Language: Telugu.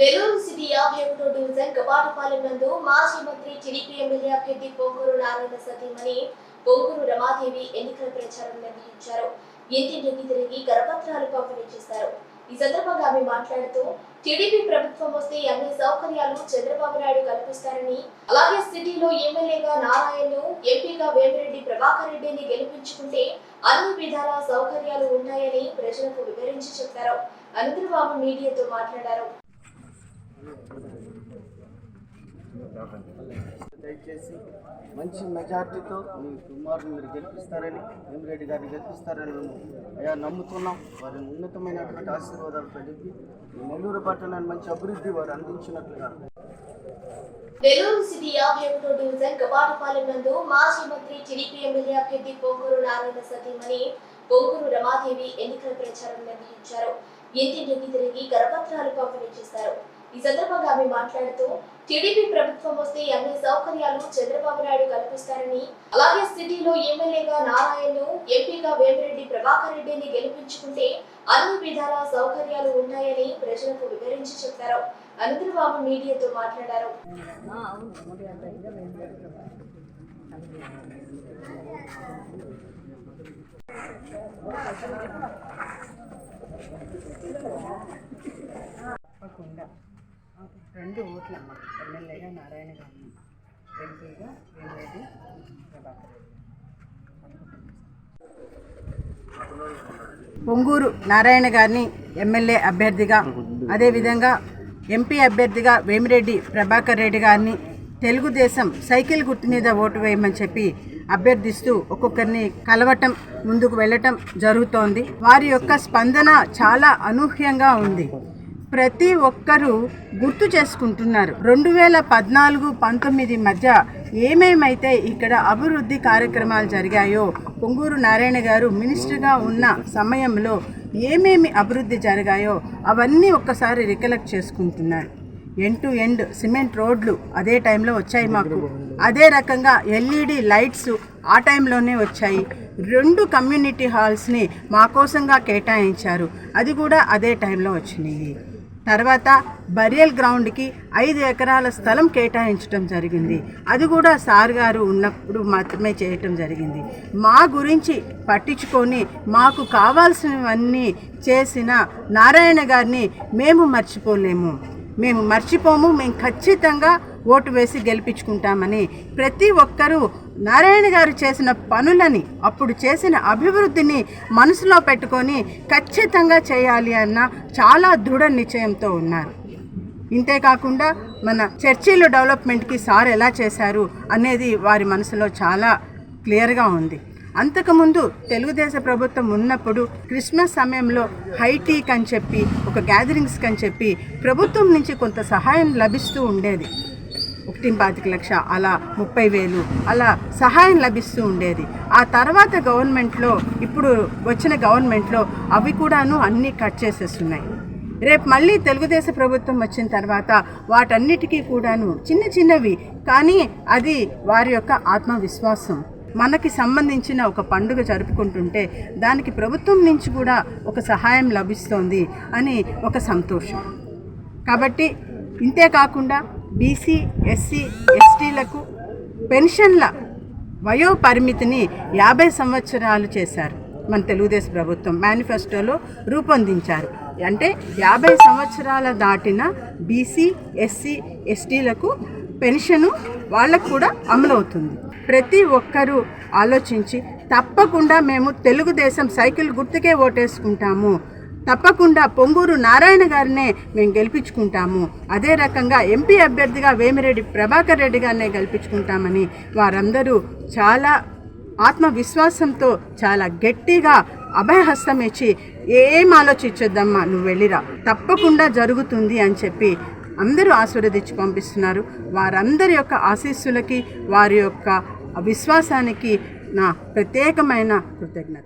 నెల్లూరు సిటీ యాభై ఒకటో డివిజన్ కబాటిపాలెం నందు మాజీ మంత్రి టీడీపీ ఎమ్మెల్యే అభ్యర్థి పొంగూరు నారాయణ సతీమణి పొంగూరు రమాదేవి ఎన్నికల ప్రచారం నిర్వహించారు. ఇంటింటికి తిరిగి కరపత్రాలు పంపిణీ చేశారు. ఈ సందర్భంగా ఆమె మాట్లాడుతూ టీడీపీ ప్రభుత్వం వస్తే అన్ని సౌకర్యాలు చంద్రబాబు నాయుడు కల్పిస్తారని అలాగే సిటీలో ఎమ్మెల్యేగా నారాయణను ఎంపీగా వేమిరెడ్డి ప్రభాకర్ రెడ్డిని గెలిపించుకుంటే అన్ని విధాల సౌకర్యాలు ఉంటాయని ప్రజలకు వివరించి చెప్పారు. అనంతరం ఆమె మీడియాతో మాట్లాడారు. దయచేసి మంచి మెజార్టీతో మీ కుమారుని మీరు గెలిపిస్తారని వేమిరెడ్డి గారిని గెలిపిస్తారని మేము అయా నమ్ముతున్నాం. వారిని ఉన్నతమైనటువంటి ఆశీర్వాదాలు కలిపి నెల్లూరు పట్టణాన్ని మంచి అభివృద్ధి వారు అందించినట్లుగా. నెల్లూరు సిటీ యాభై ఒకటో డివిజన్ కబాటిపాలెం నందు మాజీ మంత్రి టీడీపీ ఎమ్మెల్యే అభ్యర్థి పొంగూరు నారాయణ సతీమణి పొంగూరు రమాదేవి ఎన్నికల ప్రచారం నిర్వహించారు. ఇంటింటికి తిరిగి కరపత్రాలు పంపిణీ చేశారు ఈ సందర్భంగా ఆమె మాట్లాడుతూ టీడీపీ ప్రభుత్వం వస్తే అన్ని సౌకర్యాలు చంద్రబాబు నాయుడు కల్పిస్తారని అలాగే సిటీలో ఎమ్మెల్యేగా నారాయణను ఎంపీగా వేమిరెడ్డి ప్రభాకర్ రెడ్డిని గెలిపించుకుంటే అన్ని విధాల సౌకర్యాలు ఉంటాయని ప్రజలకు వివరించి చెప్పారు. అనంతరం ఆమె మీడియాతో మాట్లాడారు. తప్పకుండా. రెండు ఓట్లు ఎమ్మెల్యేగా నారాయణ గారిని ఎంపీగా వేమిరెడ్డి ప్రభాకర్ పొంగూరు నారాయణ గారిని ఎమ్మెల్యే అభ్యర్థిగా అదేవిధంగా ఎంపీ అభ్యర్థిగా వేమిరెడ్డి ప్రభాకర్ రెడ్డి గారిని తెలుగుదేశం సైకిల్ గుర్తు మీద ఓటు వేయమని చెప్పి అభ్యర్థిస్తూ ఒక్కొక్కరిని కలవటం ముందుకు వెళ్ళటం జరుగుతోంది. వారి యొక్క స్పందన చాలా అనూహ్యంగా ఉంది. ప్రతి ఒక్కరూ గుర్తు చేసుకుంటున్నారు. రెండు వేల పద్నాలుగు పంతొమ్మిది మధ్య ఏమేమైతే ఇక్కడ అభివృద్ధి కార్యక్రమాలు జరిగాయో పొంగూరు నారాయణ గారు మినిస్టర్గా ఉన్న సమయంలో ఏమేమి అభివృద్ధి జరిగాయో అవన్నీ ఒక్కసారి రికలెక్ట్ చేసుకుంటున్నారు. ఎండ్ టు ఎండ్ సిమెంట్ రోడ్లు అదే టైంలో వచ్చాయి మాకు. అదే రకంగా ఎల్ఈడి లైట్స్ ఆ టైంలోనే వచ్చాయి. రెండు కమ్యూనిటీ హాల్స్ని మా కోసంగా కేటాయించారు. అది కూడా అదే టైంలో వచ్చినాయి. తర్వాత బరియల్ గ్రౌండ్కి ఐదు ఎకరాల స్థలం కేటాయించడం జరిగింది. అది కూడా సార్ గారు ఉన్నప్పుడు మాత్రమే చేయటం జరిగింది. మా గురించి పట్టించుకొని మాకు కావాల్సినవన్నీ చేసిన నారాయణ గారిని మేము మర్చిపోలేము. మేము మర్చిపోము. మేము ఖచ్చితంగా ఓటు వేసి గెలిపించుకుంటామని ప్రతి ఒక్కరూ నారాయణ గారు చేసిన పనులని అప్పుడు చేసిన అభివృద్ధిని మనసులో పెట్టుకొని ఖచ్చితంగా చేయాలి అన్న చాలా దృఢ నిశ్చయంతో ఉన్నారు. ఇంతేకాకుండా మన చర్చిల డెవలప్మెంట్కి సార్ ఎలా చేశారు అనేది వారి మనసులో చాలా క్లియర్గా ఉంది. అంతకుముందు తెలుగుదేశ ప్రభుత్వం ఉన్నప్పుడు క్రిస్మస్ సమయంలో హైటీక్ అని చెప్పి ఒక గ్యాదరింగ్స్కి అని చెప్పి ప్రభుత్వం నుంచి కొంత సహాయం లభిస్తూ ఉండేది. ఒకటి పాతిక లక్ష అలా ముప్పై వేలు అలా సహాయం లభిస్తూ ఉండేది. ఆ తర్వాత గవర్నమెంట్లో ఇప్పుడు వచ్చిన గవర్నమెంట్లో అవి కూడాను అన్నీ కట్ చేసేస్తున్నాయి. రేపు మళ్ళీ తెలుగుదేశ ప్రభుత్వం వచ్చిన తర్వాత వాటన్నిటికీ కూడాను చిన్న చిన్నవి కానీ అది వారి యొక్క ఆత్మవిశ్వాసం. మనకి సంబంధించిన ఒక పండుగ జరుపుకుంటుంటే దానికి ప్రభుత్వం నుంచి కూడా ఒక సహాయం లభిస్తోంది అని ఒక సంతోషం. కాబట్టి ఇంతే కాకుండా బీసీ ఎస్సీ ఎస్టీలకు పెన్షన్ల వయో పరిమితిని యాభై సంవత్సరాలు చేశారు. మన తెలుగుదేశం ప్రభుత్వం మేనిఫెస్టోలో రూపొందించారు. అంటే యాభై సంవత్సరాల దాటిన బీసీ ఎస్సీ ఎస్టీలకు పెన్షను వాళ్ళకు కూడా అమలవుతుంది. ప్రతి ఒక్కరూ ఆలోచించి తప్పకుండా మేము తెలుగుదేశం సైకిల్ గుర్తుకే ఓటేసుకుంటాము. తప్పకుండా పొంగూరు నారాయణ గారినే మేము గెలిపించుకుంటాము. అదే రకంగా ఎంపీ అభ్యర్థిగా వేమిరెడ్డి ప్రభాకర్ రెడ్డి గారినే గెలిపించుకుంటామని వారందరూ చాలా ఆత్మవిశ్వాసంతో చాలా గట్టిగా అభయహస్తం ఇచ్చి ఏం ఆలోచించొద్దమ్మా నువ్వు వెళ్ళిరా. తప్పకుండా జరుగుతుంది అని చెప్పి అందరూ ఆశీర్వదించి పంపిస్తున్నారు. వారందరి యొక్క ఆశీస్సులకి వారి యొక్క విశ్వాసానికి నా ప్రత్యేకమైన కృతజ్ఞత